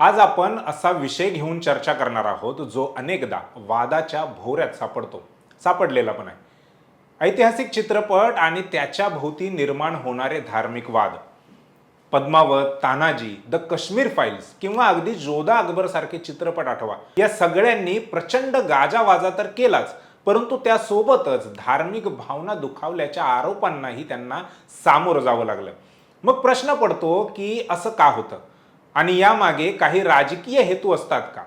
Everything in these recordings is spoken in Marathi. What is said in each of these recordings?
आज आपण असा विषय घेऊन चर्चा करणार आहोत जो अनेकदा वादाच्या भोवऱ्यात सापडतो. सापडलेला पण आहे. ऐतिहासिक चित्रपट आणि त्याच्या भोवती निर्माण होणारे धार्मिक वाद. पद्मावत तानाजी द काश्मीर फाईल्स किंवा अगदी जोधा अकबर सारखे चित्रपट आठवा. या सगळ्यांनी प्रचंड गाजावाजा तर केलाच परंतु त्यासोबतच धार्मिक भावना दुखावल्याच्या आरोपांनाही त्यांना सामोरं जावं लागलं. मग प्रश्न पडतो की असं का होतं? आणि यामागे काही राजकीय हेतू असतात का?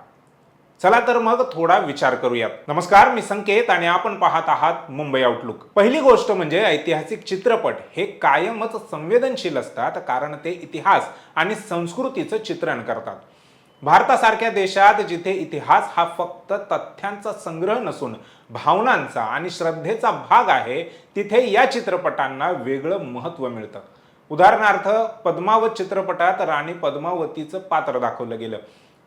चला तर मग थोडा विचार करूयात. नमस्कार मी संकेत आणि आपण पाहत आहात मुंबई आउटलुक पहिली गोष्ट म्हणजे ऐतिहासिक चित्रपट. हे कायमच संवेदनशील असतात कारण ते इतिहास आणि संस्कृतीचं चित्रण करतात. भारतासारख्या देशात जिथे इतिहास हा फक्त तथ्यांचा संग्रह नसून भावनांचा आणि श्रद्धेचा भाग आहे तिथे या चित्रपटांना वेगळं महत्त्व मिळतं. उदाहरणार्थ पद्मावत चित्रपटात राणी पद्मावतीचं पात्र दाखवलं गेलं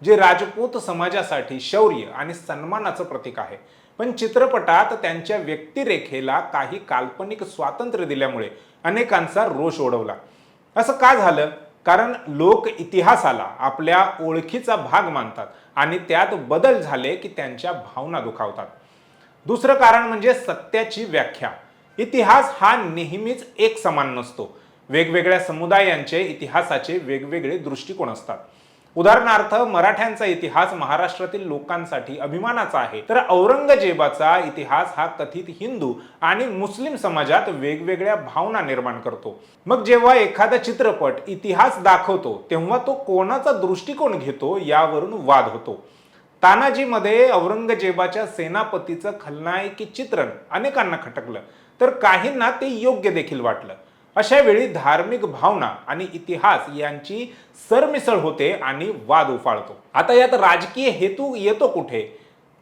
जे राजपूत समाजासाठी शौर्य आणि सन्मानाचं प्रतीक आहे. पण चित्रपटात त्यांच्या व्यक्तिरेखेला काही काल्पनिक स्वातंत्र्य दिल्यामुळे अनेकांचा रोष ओढवला. असं का झालं? कारण लोक इतिहासाला आपल्या ओळखीचा भाग मानतात आणि त्यात बदल झाले की त्यांच्या भावना दुखावतात. दुसरं कारण म्हणजे सत्याची व्याख्या. इतिहास हा नेहमीच एक समान नसतो. वेगवेगळ्या समुदायांचे इतिहासाचे वेगवेगळे दृष्टिकोन असतात. उदाहरणार्थ मराठ्यांचा इतिहास महाराष्ट्रातील लोकांसाठी अभिमानाचा आहे. तर औरंगजेबाचा इतिहास हा कथित हिंदू आणि मुस्लिम समाजात वेगवेगळ्या भावना निर्माण करतो. मग जेव्हा एखादा चित्रपट इतिहास दाखवतो तेव्हा तो कोणाचा दृष्टिकोन घेतो यावरून वाद होतो. तानाजीमध्ये औरंगजेबाच्या सेनापतीचं खलनायकी चित्रण अनेकांना खटकलं. तर काहींना ते योग्य देखील वाटलं. अशा वेळी धार्मिक भावना आणि इतिहास यांची सरमिसळ होते आणि वाद उफाळतो. आता यात राजकीय हेतू येतो कुठे?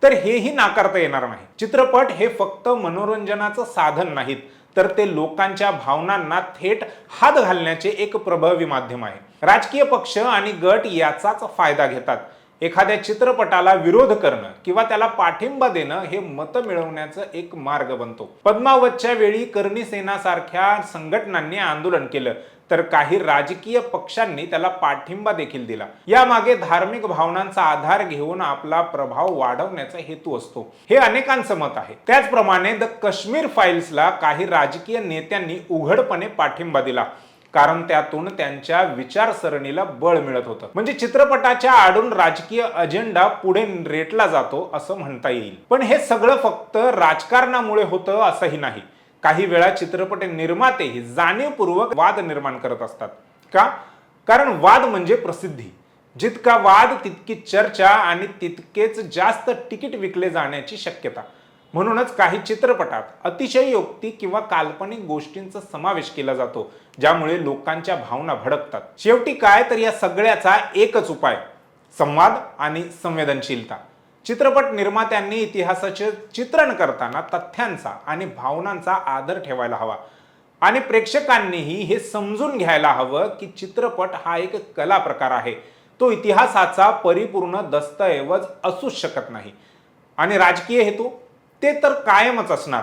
तर हेही नाकारता येणार नाही. चित्रपट हे फक्त मनोरंजनाचं साधन नाहीत तर ते लोकांच्या भावनांना थेट हात घालण्याचे एक प्रभावी माध्यम आहे. राजकीय पक्ष आणि गट याचाच फायदा घेतात. एखाद्या चित्रपटाला विरोध करणं किंवा त्याला पाठिंबा देणं हे मतं मिळवण्याचं एक मार्ग बनतो. पद्मावतच्या वेळी करणी सेनासारख्या संघटनांनी आंदोलन केलं तर काही राजकीय पक्षांनी त्याला पाठिंबा देखील दिला. यामागे धार्मिक भावनांचा आधार घेऊन आपला प्रभाव वाढवण्याचा हेतू असतो. हे अनेकांचं मत आहे. त्याचप्रमाणे द काश्मीर फाईल्सला काही राजकीय नेत्यांनी उघडपणे पाठिंबा दिला. कारण त्यातून त्यांच्या विचारसरणीला बळ मिळत होतं. म्हणजे चित्रपटाच्या आडून राजकीय अजेंडा पुढे रेटला जातो असं म्हणता येईल. पण हे सगळं फक्त राजकारणामुळे होतं असंही नाही. काही वेळा चित्रपट निर्मातेही जाणीवपूर्वक वाद निर्माण करत असतात. का? कारण वाद म्हणजे प्रसिद्धी. जितका वाद तितकी चर्चा आणि तितकेच जास्त तिकीट विकले जाण्याची शक्यता. म्हणूनच काही चित्रपटात अतिशयोक्ती किंवा काल्पनिक गोष्टींचा समावेश केला जातो ज्यामुळे लोकांच्या भावना भडकतात. शेवटी काय तर या सगळ्याचा एकच उपाय संवाद आणि संवेदनशीलता. चित्रपट निर्मात्यांनी इतिहासाचे चित्रण करताना तथ्यांचा आणि भावनांचा आदर ठेवायला हवा. आणि प्रेक्षकांनीही हे समजून घ्यायला हवं की चित्रपट हा एक कला प्रकार आहे. तो इतिहासाचा परिपूर्ण दस्तऐवज असूच शकत नाही. आणि राजकीय हेतू? ते तर कायमच असणार.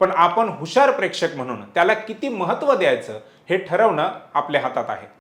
पण आपण हुशार प्रेक्षक म्हणून त्याला किती महत्त्व द्यायचं हे ठरवणं आपल्या हातात आहे.